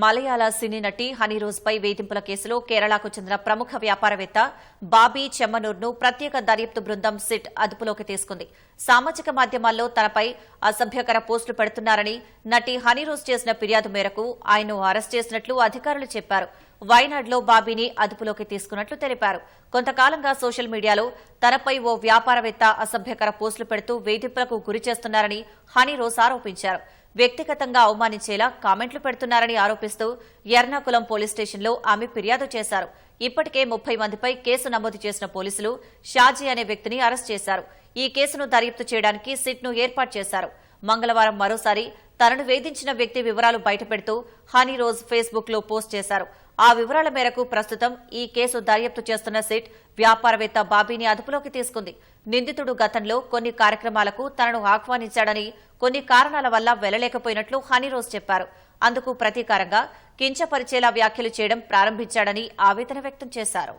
మలయాళ సినీ నటి హనీరోజ్ పై వేధింపుల కేసులో కేరళకు చెందిన ప్రముఖ వ్యాపారవేత్త బాబీ చెమ్మనూర్ను ప్రత్యేక దర్యాప్తు బృందం సిట్ అదుపులోకి తీసుకుంది. సామాజిక మాధ్యమాల్లో తనపై అసభ్యకర పోస్టులు పెడుతున్నారని నటి హనీరోజ్ చేసిన ఫిర్యాదు మేరకు ఆయన్ను అరెస్ట్ చేసినట్లు అధికారులు చెప్పారు. వైనాడ్లో బాబీని అదుపులోకి తీసుకున్నట్లు తెలిపారు. కొంతకాలంగా సోషల్ మీడియాలో తనపై ఓ వ్యాపారవేత్త అసభ్యకర పోస్టులు పెడుతూ వేధింపులకు గురి చేస్తున్నారని హనీరోజ్ ఆరోపించారు. వ్యక్తిగతంగా అవమానించేలా కామెంట్లు పెడుతున్నారని ఆరోపిస్తూ ఎర్నాకుళం పోలీస్ స్టేషన్లో ఆమె ఫిర్యాదు చేశారు. ఇప్పటికే ముప్పై మందిపై కేసు నమోదు చేసిన పోలీసులు షాజీ అనే వ్యక్తిని అరెస్ట్ చేశారు. ఈ కేసును దర్యాప్తు చేయడానికి సిట్ను ఏర్పాటు చేశారు. మంగళవారం మరోసారి తనను వేధించిన వ్యక్తి వివరాలు బయటపెడుతూ హనీ రోజ్ ఫేస్బుక్లో పోస్ట్ చేశారు. ఆ వివరాల మేరకు ప్రస్తుతం ఈ కేసు దర్యాప్తు చేస్తున్న సిట్ వ్యాపారవేత్త బాబీని అదుపులోకి తీసుకుంది. నిందితుడు గతంలో కొన్ని కార్యక్రమాలకు తనను ఆహ్వానించాడని కొన్ని కారణాల వల్ల వెళ్ళలేకపోయినట్లు హనీరోజ్ చెప్పారు. అందుకు ప్రతీకారంగా కించపరిచేలా వ్యాఖ్యలు చేయడం ప్రారంభించాడని ఆవేదన వ్యక్తం చేశారు.